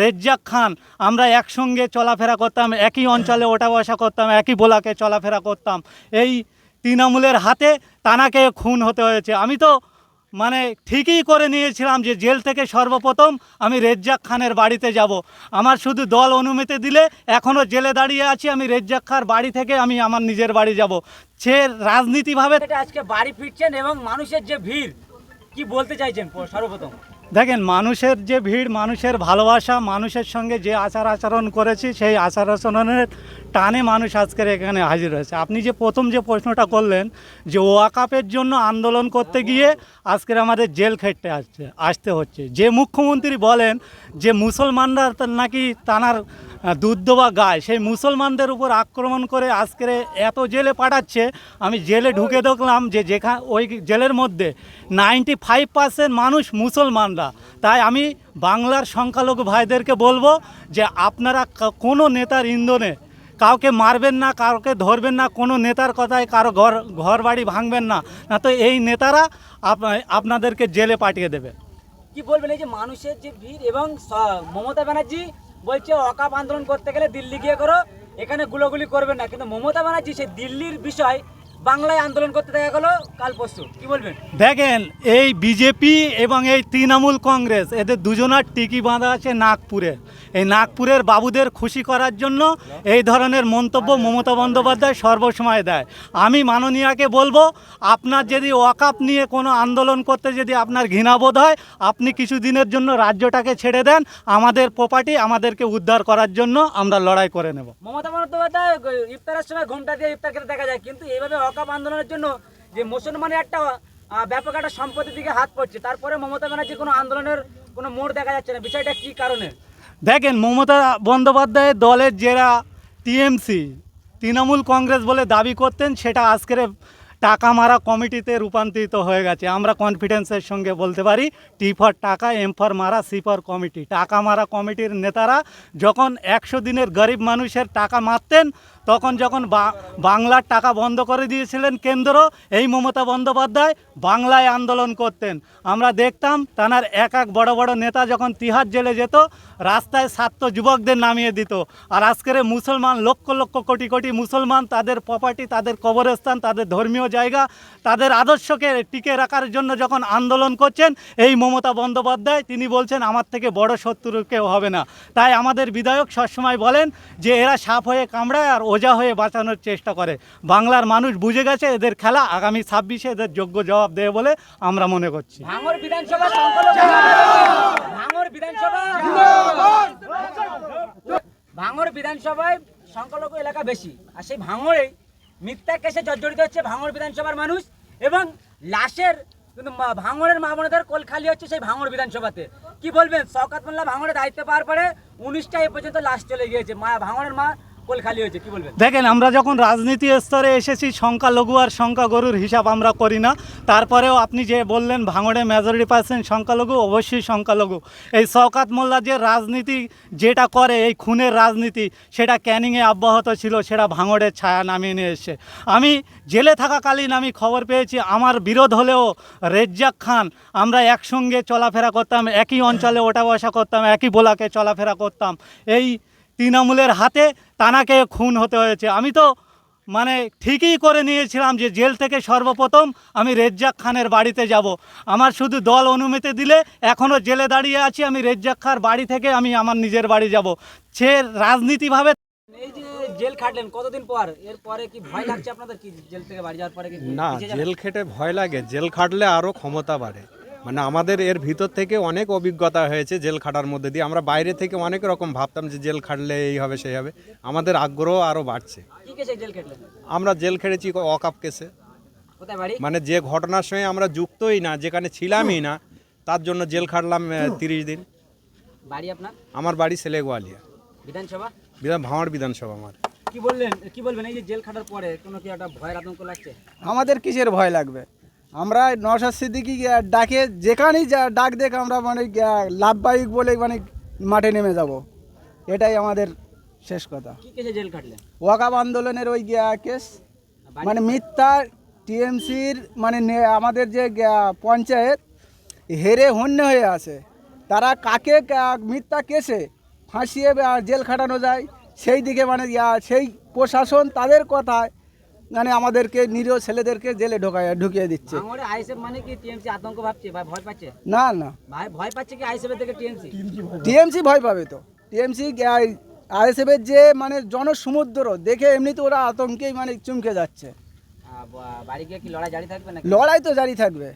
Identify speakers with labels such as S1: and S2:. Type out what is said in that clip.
S1: রেজ্জাক খান, আমরা একসঙ্গে চলাফেরা করতাম, একই অঞ্চলে ওঠা বসা করতাম, একই বোলাকে চলাফেরা করতাম। এই তৃণমূলের হাতে তানাকে খুন হতে হয়েছে। আমি তো মানে ঠিকই করে নিয়েছিলাম যে জেল থেকে সর্বপ্রথম আমি রেজ্জাক খানের বাড়িতে যাব। আমার শুধু দল অনুমতি দিলে এখনও জেলে দাঁড়িয়ে আছি, আমি রেজ্জাক খার বাড়ি থেকে আমি আমার নিজের বাড়ি যাব। সে রাজনীতিভাবে
S2: আজকে বাড়ি ফিরছেন এবং মানুষের যে ভিড়, কি বলতে চাইছেন সর্বপ্রথম?
S1: দেখেন, মানুষের যে ভিড়, মানুষের ভালোবাসা, মানুষের সঙ্গে যে আচার আচরণ করেছি, সেই আচার আচরণের টানে মানুষ আজকের এখানে হাজির হয়েছে। আপনি যে প্রথম যে প্রশ্নটা করলেন যে ওয়াকাপের জন্য আন্দোলন করতে গিয়ে আজকের আমাদের জেল খেটতে আসছে, আসতে হচ্ছে। যে মুখ্যমন্ত্রী বলেন যে মুসলমানরা নাকি তানার দুধ দেওয়া গায় সেই মুসলমানদের উপর আক্রমণ করে আজকের এত জেলে পাঠাচ্ছে, আমি জেলে ঢুকে দেখলাম যে যেখানে ওই জেলের মধ্যে নাইনটি ফাইভ পার্সেন্ট মানুষ মুসলমানরা। তাই আমি বাংলার সংখ্যালঘু ভাইদেরকে বলব যে আপনারা কোনো নেতার ইন্ধনে কাউকে মারবেন না, কাউকে ধরবেন না, কোনো নেতার কথায় কারও ঘর ঘর বাড়ি ভাঙবেন না। না তো এই নেতারা আপ- আপনাদেরকে জেলে পাঠিয়ে দেবে।
S2: কি বলবেন এই যে মানুষের যে ভিড় এবং মমতা ব্যানার্জি বলছে অকাপ আন্দোলন করতে গেলে দিল্লি গিয়ে করো, এখানে গুলোগুলি করবেন না। কিন্তু মমতা ব্যানার্জি সেই দিল্লির বিষয় বাংলায় আন্দোলন করতে দেখা গেলো কাল পরশু। কি বলবেন?
S1: দেখেন এই বিজেপি এবং এই তৃণমূল কংগ্রেস এদের দুজনার টিকি বাঁধা আছে নাগপুরে। এই নাগপুরের বাবুদের খুশি করার জন্য এই ধরনের মন্তব্য মমতা বন্দ্যোপাধ্যায় সর্বসময় দেয়। আমি মাননীয়াকে বলব আপনার যদি ওয়াকাপ নিয়ে কোনো আন্দোলন করতে যদি আপনার ঘৃণাবোধ হয় আপনি কিছুদিনের জন্য রাজ্যটাকে ছেড়ে দেন আমাদের প্রপার্টি আমাদেরকে উদ্ধার করার জন্য আমরা লড়াই করে নেব।
S2: মমতা বন্দ্যোপাধ্যায় ইফতারের সময় ঘুমটা দিয়ে ইফতার খেতে দেখা যায় কিন্তু এইভাবে অকাপ আন্দোলনের জন্য যে মুসলমানের একটা ব্যাপক একটা সম্পত্তির দিকে হাত পড়ছে, তারপরে মমতা ব্যানার্জি কোনো আন্দোলনের কোনো মোড় দেখা যাচ্ছে না। বিষয়টা কি কারণে?
S1: দেখেন, মমতা বন্দ্যোপাধ্যায়ের দলের যারা টিএমসি, তৃণমূল কংগ্রেস বলে দাবি করতেন, সেটা আজকের টাকা মারা কমিটিতে রূপান্তরিত হয়ে গেছে। আমরা কনফিডেন্সের সঙ্গে বলতে পারি টি ফর টাকা এম ফর মারা সি ফর কমিটি টাকা মারা কমিটির নেতারা যখন একশো দিনের গরিব মানুষের টাকা মারতেন তখন যখন বাংলার টাকা বন্ধ করে দিয়েছিলেন কেন্দ্র, এই মমতা বন্দ্যোপাধ্যায় বাংলায় আন্দোলন করতেন। আমরা দেখতাম তানার এক এক বড় বড় নেতা যখন তিহার জেলে যেত, রাস্তায় ছাত্র যুবকদের নামিয়ে দিত। আর আজকের মুসলমান, লক্ষ লক্ষ কোটি কোটি মুসলমান, তাদের প্রপার্টি তাদের কবরস্থান, তাদের ধর্মীয় জায়গা, তাদের আদর্শকে টিকে রাখার জন্য যখন আন্দোলন করছেন, এই মমতা বন্দ্যোপাধ্যায়, তিনি বলছেন, আমার থেকে বড় শত্রু কেউ হবে না। তাই আমাদের বিধায়ক সবসময় বলেন যে, এরা সাপ হয়ে কামড়ায় আর ওজা হয়ে বাঁচানোর চেষ্টা করে। বাংলার মানুষ বুঝে গেছে এদের খেলা আগামী ছাব্বিশে এদের যোগ্য জবাব দেবে বলে আমরা মনে করছি।
S2: ভাঙর ভাঙর বিধানসভা ভাঙর বিধানসভায় সংখ্যালঘু এলাকা বেশি। আর সেই ভাঙরে মিথ্যা কেসে জর্জরিত হচ্ছে ভাঙর বিধানসভার মানুষ এবং লাশের কিন্তু ভাঙরের মা কোল খালি হচ্ছে সেই ভাঙর বিধানসভাতে। কি বলবেন? শওকাত মোল্লা ভাঙরের দায়িত্ব পাওয়ার পরে উনিশটা এ পর্যন্ত লাশ চলে গিয়েছে। মা ভাঙরের মা
S1: দেখেন, আমরা যখন রাজনীতি স্তরে এসেছি সংখ্যালঘু আর সংখ্যাগরুর হিসাব আমরা করি না। তারপরেও আপনি যে বললেন, ভাঙড়ে মেজরিটি পার্সেন্ট সংখ্যালঘু অবশ্যই সংখ্যালঘু এই শওকাত মোল্লা যে রাজনীতি যেটা করে, এই খুনের রাজনীতি, সেটা ক্যানিংয়ে অব্যাহত ছিল, সেটা ভাঙড়ের ছায়া নামিয়ে নিয়ে এসছে। আমি জেলে থাকাকালীন আমি খবর পেয়েছি, আমার বিরোধ হলেও রেজ্জাক খান, আমরা একসঙ্গে চলাফেরা করতাম, একই অঞ্চলে ওঠা বসা করতাম, একই বোলাকে চলাফেরা করতাম। এই তৃণমূলের হাতে তানাকে খুন হতে হয়েছে। আমি তো মানে ঠিকই করে নিয়েছিলাম যে জেল থেকে সর্বপ্রথম আমি রেজ্জাক খানের বাড়িতে যাব। আমার শুধু দল অনুমতি দিলে এখনও জেলে দাঁড়িয়ে আছি আমি রেজ্জাক খার বাড়ি থেকে আমি আমার নিজের বাড়ি যাব। সে রাজনীতিভাবে
S2: এই যে জেল খাটলেন কতদিন পর? এরপরে কি ভয় লাগছে আপনাদের কি জেল থেকে বাড়ি যাওয়ার পরে
S3: না জেল খেটে ভয় লাগে। জেল খাটলে আরও ক্ষমতা বাড়ে। মানে আমাদের এর ভিতর থেকে অনেক অভিজ্ঞতা হয়েছে জেল খাটার মধ্যে দিয়ে। আমরা বাইরে থেকে অনেক রকম ভাবতাম যে জেল খাটলে এই হবে সেই হবে। আমাদের আগ্রহ আরও বাড়ছে।
S2: জেল
S3: আমরা জেল খেটেছি অকাপ কেসে। মানে যে ঘটনার সঙ্গে আমরা যুক্তই না যেখানে ছিলামই না তার জন্য জেল খাটলাম তিরিশ দিন।
S2: বাড়ি আপনার?
S3: আমার বাড়ি সেলেগোয়ালিয়া।
S2: বিধানসভা?
S3: বিধান ভাঙড় বিধানসভা আমার।
S2: কি বললেন কি বলবেন? এই যে জেল খাটার পরে কোনো কি একটা ভয়ের আতঙ্ক লাগছে?
S4: আমাদের কিসের ভয় লাগবে? আমরা নশাদ সিদ্দিকি ডাকে যেখানেই যা ডাক দেখ আমরা মানে গিয়া- লাভবাহিক বলে মানে মাঠে নেমে যাব। এটাই আমাদের শেষ কথা।
S2: জেল
S4: ওয়াকাব আন্দোলনের ওই গিয়া কেস মানে মিথ্যা টিএমসির মানে নে- আমাদের যে গিয়া পঞ্চায়েত হেরে হন্য হয়ে আছে। তারা কাকে মিথ্যা কেসে ফাঁসিয়ে জেল খাটানো যায়? সেই দিকে মানে সেই প্রশাসন তাদের কথায় মানে আমাদেরকে নিরীহ ছেলেদেরকে জেলে ঢোকায় ঢুকিয়ে দিচ্ছে।
S2: ভাঙড়ে আইএসএফ মানে কি টিএমসি আতঙ্ক ভাবছে বা ভয় পাচ্ছে?
S4: না না।
S2: ভাই ভয় পাচ্ছে কি আইএসএফ থেকে টিএমসি?
S4: টিএমসি ভয় পাবে। তো। টিএমসি আইএসএফের যে মানে জনসমুদ্র দেখে এমনিতে ওরা আতঙ্কেই মানে চমকে যাচ্ছে।
S2: বাড়ি গিয়ে কি লড়াই জারি থাকবে নাকি?
S4: লড়াই তো জারি থাকবে।